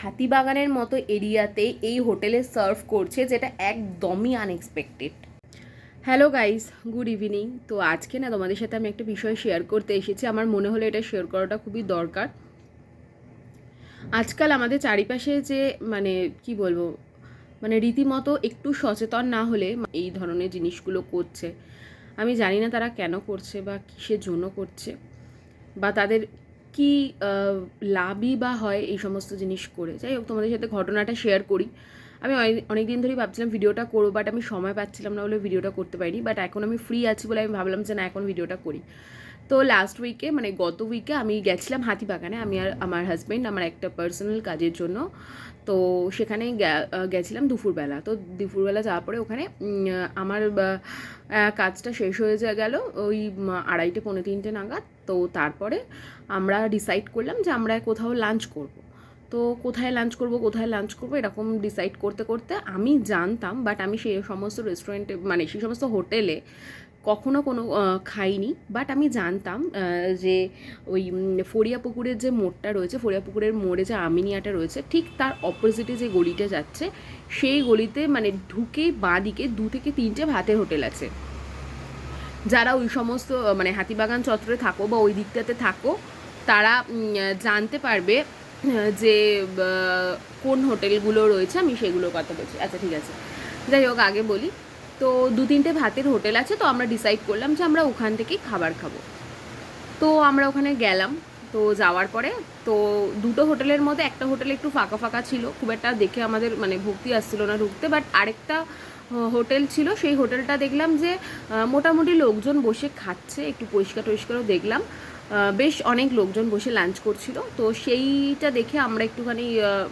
হাতিবাগানের মতো এরিয়াতে এই হোটেলে সার্ভ করছে, যেটা একদমই unexpected hello guys good evening তো আজকে না তোমাদের সাথে আমি একটা বিষয় শেয়ার করতে এসেছি, আমার মনে হলো এটা শেয়ার করাটা খুবই দরকার। আজকাল আমাদের চারিপাশে যে মানে কি বলব মানে রীতিমতো একটু সচেতন না হলে এই ধরনের জিনিসগুলো করছে। আমি জানি না তারা কেন করছে বা কিসের জন্য করছে, বা তাদের কি লাভই বা হয় এই সমস্ত জিনিস করে? যাই হোক, তোমাদের সাথে ঘটনাটা শেয়ার করি। আমি অনেক দিন ধরেই ভাবছিলাম ভিডিওটা করব বাট আমি সময় পাচ্ছিলাম না বলে ভিডিওটা করতে পারিনি বাট এখন আমি ফ্রি আছি বলে আমি ভাবলাম যে না, এখন ভিডিওটা করি। তো লাস্ট উইকে মানে গত উইকে আমি গেছিলাম হাতিবাগানে, আমি আর আমার হাজব্যান্ড আমার একটা পার্সোনাল কাজের জন্য। তো সেখানে গেছিলাম দুপুরবেলা। তো দুপুরবেলা যাওয়ার পরে ওখানে আমার কাজটা শেষ হয়ে গেল ওই আড়াইটে পৌনে তিনটে নাগাদ। তো তারপরে আমরা ডিসাইড করলাম যে আমরা কোথাও লাঞ্চ করব। তো কোথায় লাঞ্চ করব, কোথায় লাঞ্চ করব, এরকম ডিসাইড করতে করতে আমি জানতাম বাট আমি সেই সমস্ত রেস্টুরেন্টে মানে সেই সমস্ত হোটেলে কখনো কোনো খাইনি। বাট আমি জানতাম যে ওই ফড়িয়া পুকুরের যে মোড়টা রয়েছে, ফড়িয়া পুকুরের মোড়ে যে আমিনিয়াটা রয়েছে, ঠিক তার অপোজিটে যে গলিটা যাচ্ছে, সেই গলিতে মানে ঢুকে বাঁ দিকে দু থেকে তিনটে ভাতের হোটেল আছে। যারা ওই সমস্ত মানে হাতিবাগান চত্বরে থাকো বা ওই দিকটাতে থাকো, তারা জানতে পারবে যে কোন হোটেলগুলো রয়েছে, আমি সেগুলোর কথা বলছি। আচ্ছা ঠিক আছে। যাই হোক, আগে বলি। তো দু তিনটে ভাতের হোটেল আছে, তো আমরা ডিসাইড করলাম যে আমরা ওখান থেকেই খাবার খাব। তো আমরা ওখানে গেলাম, তো যাওয়ার পরে, তো দুটো হোটেলের মধ্যে একটা হোটেল একটু ফাঁকা ফাঁকা ছিল, খুব একটা দেখে আমাদের মানে ভক্তি আসছিল না ঢুকতে বাট আরেকটা হোটেল ছিল, সেই হোটেলটা দেখলাম যে মোটামুটি লোকজন বসে খাচ্ছে, একটু পরিষ্কার টরিষ্কারও দেখলাম। বেশ অনেক লোকজন বসে লাঞ্চ করছিল, তো সেইটা দেখে আমরা একটুখানি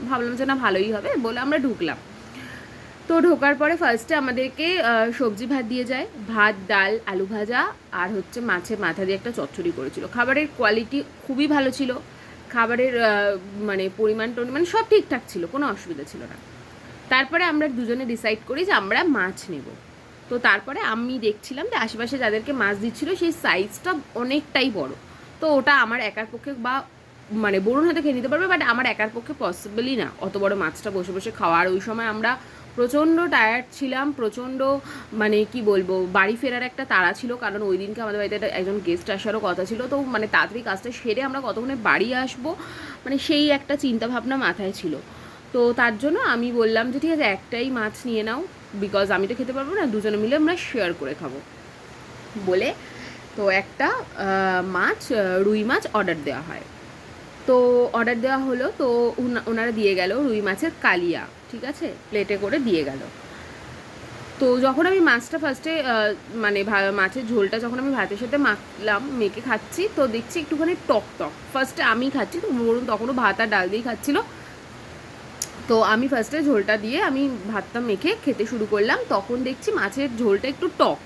ভাবলাম যে না ভালোই হবে, বলে আমরা ঢুকলাম। তো ঢোকার পরে ফার্স্টে আমাদেরকে সবজি ভাত দিয়ে যায়। ভাত, ডাল, আলু ভাজা, আর হচ্ছে মাছের মাথা দিয়ে একটা চচ্চড়ি করেছিল। খাবারের কোয়ালিটি খুবই ভালো ছিল। খাবারের মানে পরিমাণ টরিমাণ সব ঠিকঠাক ছিল, কোনো অসুবিধা ছিল না। তারপরে আমরা দুজনে ডিসাইড করি যে আমরা মাছ নেব। তো তারপরে আমি দেখছিলাম যে আশেপাশে যাদেরকে মাছ দিচ্ছিল, সেই সাইজটা অনেকটাই বড়। তো ওটা আমার একার পক্ষে বা মানে বরুণ হাতে খেয়ে নিতে পারবে বাট আমার একার পক্ষে পসিবলই না। অত বড় মাছটা বসে বসে খাওয়া। আর ওই সময় আমরা প্রচণ্ড টায়ার্ড ছিলাম, প্রচণ্ড মানে কি বলব, বাড়ি ফেরার একটা তাড়া ছিল, কারণ ওই দিনকে আমাদের বাড়িতে একজন গেস্ট আসারও কথা ছিল, তো মানে তাড়াতাড়ি কাজটা সেরে আমরা কতক্ষণে বাড়ি আসব মানে সেই একটা চিন্তা ভাবনা মাথায় ছিল। তো তার জন্য আমি বললাম যে, ঠিক আছে, একটাই মাছ নিয়ে নাও বিকজ আমি তো খেতে পারব না, দুজনে মিলে আমরা শেয়ার করে খাব। বলে তো একটা মাছ রুই মাছ অর্ডার দেওয়া হয়। তো অর্ডার দেওয়া হলো, তো ওনারা দিয়ে গেল রুই মাছের কালিয়া। ঠিক আছে? প্লেটে করে দিয়ে গেল। তো যখন আমি মাছটা ফার্স্টে মানে মাছের ঝোলটা যখন আমি ভাতের সাথে মাখলাম, মেখে খাচ্ছি, তো দেখছি একটুখানি টক টক। ফার্স্টে আমি খাচ্ছি, তো বরুণ তখনও ভাত আর ডাল দিয়েই খাচ্ছিল। তো আমি ফার্স্টে ঝোলটা দিয়ে আমি ভাতটা মেখে খেতে শুরু করলাম, তখন দেখছি মাছের ঝোলটা একটু টক।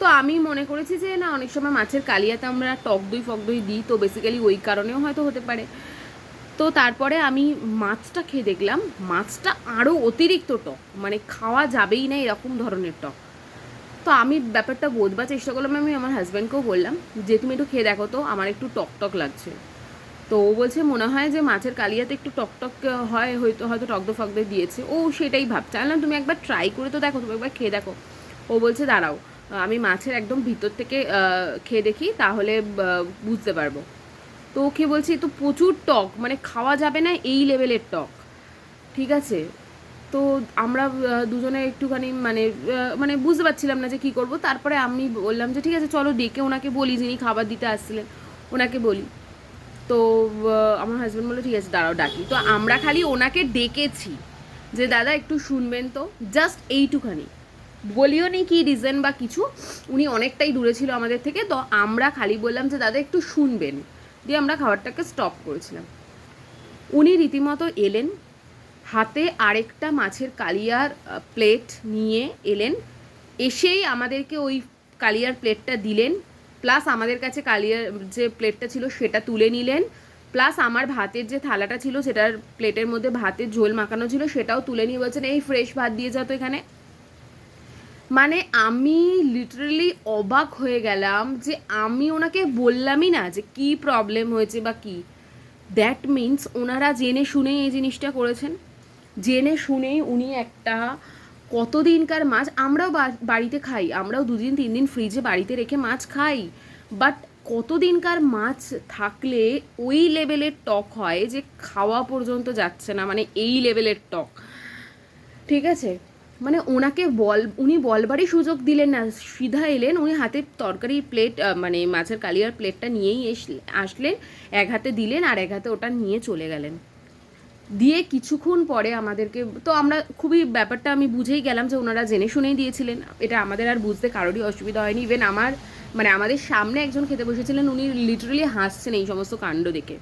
তো আমি মনে করেছি যে, না, অনেক সময় মাছের কালিয়াতে আমরা টক দই, ফক দই দিই, তো বেসিক্যালি ওই কারণেও হয়তো হতে পারে। তো তারপরে আমি মাছটা খেয়ে দেখলাম মাছটা আরও অতিরিক্ত টক মানে খাওয়া যাবেই না এরকম ধরনের টক। তো আমি ব্যাপারটা বোঝবার চেষ্টা করলাম আমি আমার হাজব্যান্ডকেও বললাম যে তুমি একটু খেয়ে দেখো তো আমার একটু টক টক লাগছে। তো ও বলছে মনে হয় যে মাছের কালিয়াতে একটু টক টক হয় হয়তো হয়তো টক দো দিয়েছে। ও সেটাই ভাবছে। আমি বললাম, তুমি একবার ট্রাই করে তো দেখো তুমি একবার খেয়ে দেখো। ও বলছে দাঁড়াও আমি মাছের একদম ভিতর থেকে খেয়ে দেখি তাহলে বুঝতে পারব। তো ওকে বলছি তো প্রচুর টক মানে খাওয়া যাবে না এই লেভেলের টক। ঠিক আছে? তো আমরা দুজনে একটুখানি মানে মানে বুঝতে পারছিলাম না যে কী করব। তারপরে আমি বললাম যে, ঠিক আছে, চলো ডেকে ওনাকে বলি যিনি খাবার দিতে আসছিলেন, ওনাকে বলি। তো আমার হাজব্যান্ড বলল, ঠিক আছে, দাঁড়াও, ডাকি। তো আমরা খালি ওনাকে ডেকেছি যে, দাদা, একটু শুনবেন তো? জাস্ট এইটুখানি। বলিও নি কি রিজন বা কিছু, উনি অনেকটাই দূরে ছিল আমাদের থেকে, তো আমরা খালি বললাম যে, দাদা, একটু শুনবেন। দিয়ে আমরা খাবারটাকে স্টপ করেছিলাম। উনি রীতিমতো এলেন, হাতে আরেকটা মাছের কালিয়ার প্লেট নিয়ে এলেন, এসেই আমাদেরকে ওই কালিয়ার প্লেটটা দিলেন প্লাস আমাদের কাছে কালিয়ার যে প্লেটটা ছিল সেটা তুলে নিলেন প্লাস আমার ভাতের যে থালাটা ছিল, সেটার প্লেটের মধ্যে ভাতের ঝোল মাখানো ছিল, সেটাও তুলে নিয়ে বলছেন, এই ফ্রেশ ভাত দিয়ে যাও তো এখানে। মানে আমি লিটারালি অবাক হয়ে গেলাম যে আমি ওনাকে বললামই না যে কি প্রবলেম হয়েছে বা কি। দ্যাট মিন্স ওনারা জেনে শুনেই এই জিনিসটা করেছেন। জেনে শুনেই উনি একটা কতদিনকার মাছ, আমরাও বাড়িতে খাই, আমরাও দুদিন তিন দিন ফ্রিজে বাড়িতে রেখে মাছ খাই। বাট কতদিনকার মাছ থাকলে ওই লেভেলের টক হয় যে খাওয়া পর্যন্ত যাচ্ছে না মানে এই লেভেলের টক। ঠিক আছে? মানে ওনাকে বল, উনি বলবারই সুযোগ দিলেন না, সিধা এলেন, উনি হাতে তরকারি প্লেট মানে মাছের কালিয়ার প্লেটটা নিয়েই আসলেন, এক হাতে দিলেন আর এক হাতে ওটা নিয়ে চলে গেলেন। দিয়ে কিছুক্ষণ পরে আমাদেরকে, তো আমরা খুবই ব্যাপারটা আমি বুঝেই গেলাম যে ওনারা জেনে শুনেই দিয়েছিলেন, এটা আমাদের আর বুঝতে কারোরই অসুবিধা হয়নি ইভেন আমার মানে আমাদের সামনে একজন খেতে বসেছিলেন, উনি লিটারালি হাসছেন এই সমস্ত কাণ্ড দেখে।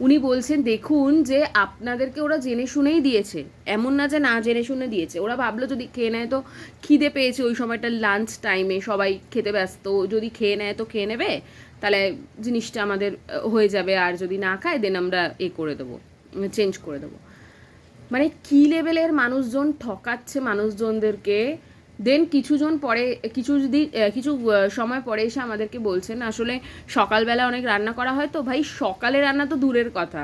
উনি বলছেন, দেখুন যে আপনাদেরকে ওরা জেনে শুনেই দিয়েছে। এমন না যে না জেনে শুনে দিয়েছে। ওরা ভাবলো যদি খেয়ে নেয় তো খিদে পেয়েছে ওই সময়টা লাঞ্চ টাইমে সবাই খেতে ব্যস্ত। যদি খেয়ে নেয় তো খেয়ে নেবে। তাহলে জিনিসটা আমাদের হয়ে যাবে। আর যদি না খায় দেন আমরা এ করে দেবো। চেঞ্জ করে দেবো। মানে কি লেভেলের মানুষজন ঠকাচ্ছে মানুষজনদেরকে? দেন কিছুজন পরে, কিছু যদি কিছু সময় পরে এসে আমাদেরকে বলছেন, আসলে সকালবেলা অনেক রান্না করা হয় তো ভাই, সকালে রান্না তো দূরের কথা।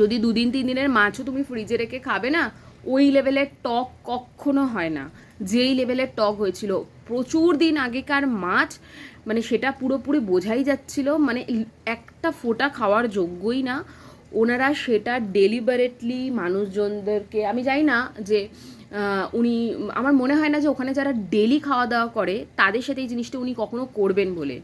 যদি দুদিন তিন দিনের মাছও তুমি ফ্রিজে রেখে খাবে না, ওই লেভেলের টক কখনো হয় না। যেই লেভেলের টক হয়েছিল, প্রচুর দিন আগেকার মাছ মানে সেটা পুরোপুরি বোঝাই যাচ্ছিল মানে একটা ফোঁটা খাওয়ার যোগ্যই না। ওনারা সেটা ডেলিবারেটলি মানুষজনদেরকে, আমি জানি না যে উনি, আমার মনে হয় না যে ওখানে যারা ডেলি খাওয়া দাওয়া করে, তাদের সাথে এই জিনিসটা উনি কখনো করবেন বলে।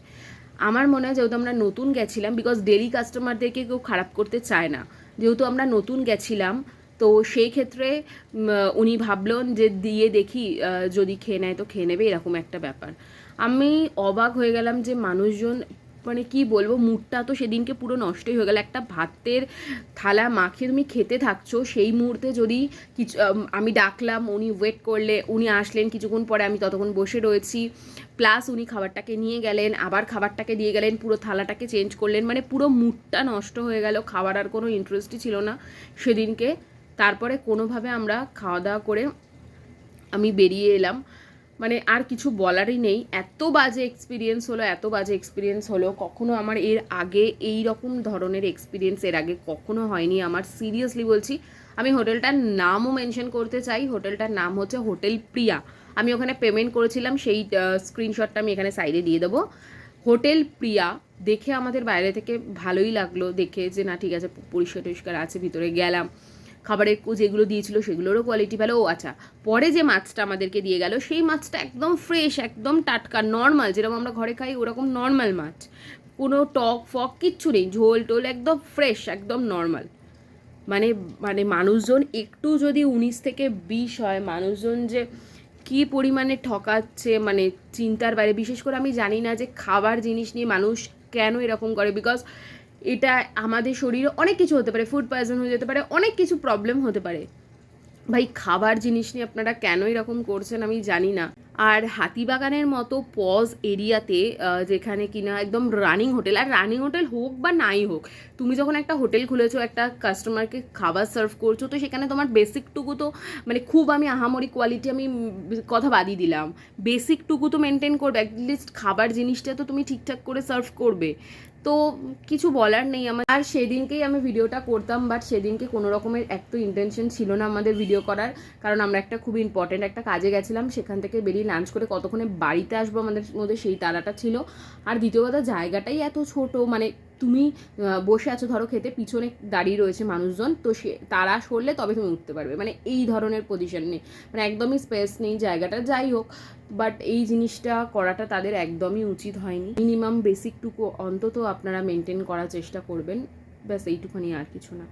আমার মনে হয় যেহেতু আমরা নতুন গেছিলাম বিকজ ডেলি কাস্টমারদেরকে কেউ খারাপ করতে চায় না। যেহেতু আমরা নতুন গেছিলাম, তো সেই ক্ষেত্রে উনি ভাবলেন যে দিয়ে দেখি যদি খেয়ে নেয় তো খেয়ে নেবে, এরকম একটা ব্যাপার। আমি অবাক হয়ে গেলাম যে মানুষজন মানে কি বলব, মুডটা তো সেদিনকে পুরো নষ্টই হয়ে গেল। একটা ভাতের থালা মাখিয়ে তুমি খেতে থাকছো, সেই মুহূর্তে যদি কিছু আমি ডাকলাম, উনি ওয়েট করলে, উনি আসলেন, কিছুক্ষণ পরে আমি ততক্ষণ বসে রয়েছি। প্লাস উনি খাবারটাকে নিয়ে গেলেন, আবার খাবারটাকে দিয়ে গেলেন, পুরো থালাটাকে চেঞ্জ করলেন মানে পুরো মুডটা নষ্ট হয়ে গেল খাবার আর কোনো ইন্টারেস্টই ছিল না সেদিনকে। তারপরে কোনোভাবে আমরা খাওয়া দাওয়া করে আমি বেরিয়ে এলাম। মানে আর কিছু বলারই নেই। এত বাজে এক্সপিরিয়েন্স হলো, এত বাজে এক্সপিরিয়েন্স হলো, কখনো আমার এর আগে এই রকম ধরনের এক্সপিরিয়েন্স এর আগে কখনো হয়নি। আমার সিরিয়াসলি বলছি, আমি হোটেলটার নামও মেনশন করতে চাই, হোটেলটার নাম হচ্ছে হোটেল প্রিয়া। আমি ওখানে পেমেন্ট করেছিলাম, সেই স্ক্রিনশটটা আমি এখানে সাইডে দিয়ে দেবো। হোটেল প্রিয়া, দেখে আমাদের বাইরে থেকে ভালোই লাগল, দেখে যে না, ঠিক আছে পরিষ্কার টরিষ্কার আছে, ভিতরে গেলাম। খাবারের যেগুলো দিয়েছিল সেগুলোরও কোয়ালিটি ভালো। ও আচ্ছা পরে যে মাছটা আমাদেরকে দিয়ে গেল, সেই মাছটা একদম ফ্রেশ একদম টাটকা নর্মাল যেরকম আমরা ঘরে খাই ওরকম নর্মাল মাছ। কোনো টক ফক কিচ্ছু নেই, ঝোল টোল একদম ফ্রেশ একদম নর্মাল মানে মানে মানুষজন একটু যদি উনিশ থেকে বিশ হয়, মানুষজন যে কী পরিমাণে ঠকাচ্ছে মানে চিন্তার বাইরে। বিশেষ করে আমি জানি না যে খাবার জিনিস নিয়ে মানুষ কেন এরকম করে বিকজ এটা আমাদের শরীরে অনেক কিছু হতে পারে ফুড পয়জন হয়ে যেতে পারে, অনেক কিছু প্রবলেম হতে পারে। ভাই, খাবার জিনিস নিয়ে আপনারা কেন এরকম করছেন আমি জানি না। আর হাতিবাগানের মতো পজ এরিয়াতে যেখানে কিনা একদম রানিং হোটেল আর রানিং হোটেল হোক বা নাই হোক, তুমি যখন একটা হোটেল খুলেছো, একটা কাস্টমারকে খাবার সার্ভ করছ, তো সেখানে তোমার বেসিকটুকু তো মানে খুব আমি আহামরি কোয়ালিটি আমি কথা বাদই দিলাম। বেসিকটুকু তো মেনটেন করবে অ্যাটলিস্ট খাবার জিনিসটা তো তুমি ঠিকঠাক করে সার্ভ করবে। তো কিছু বলার নেই আমার। আর সেদিনকেই আমি ভিডিওটা করতাম বাট সেদিনকে কোনো রকমের এক তো ইন্টেনশন ছিল না আমাদের ভিডিও করার। কারণ আমরা একটা খুব ইম্পর্টেন্ট একটা কাজে গেছিলাম, সেখান থেকে বেরিয়ে লাঞ্চ করে কতক্ষণে বাড়িতে আসব আমাদের মধ্যে সেই তারাটা ছিল। আর দ্বিতীয় কথা, জায়গাটাই এত ছোট মানে তুমি বসে আছো, ধরো খেতে, পিছনে দাঁড়িয়ে রয়েছে মানুষজন, তো সে, তারা সরলে তবে তুমি উঠতে পারবে। মানে এই ধরনের পজিশন নেই। মানে একদমই স্পেস নেই জায়গাটা, যাই হোক। বাট এই জিনিসটা করাটা তাদের একদমই উচিত হয়নি। মিনিমাম বেসিকটুকু অন্তত আপনারা মেনটেন করার চেষ্টা করবেন। ব্যাস, এইটুখানি আর কিছু না।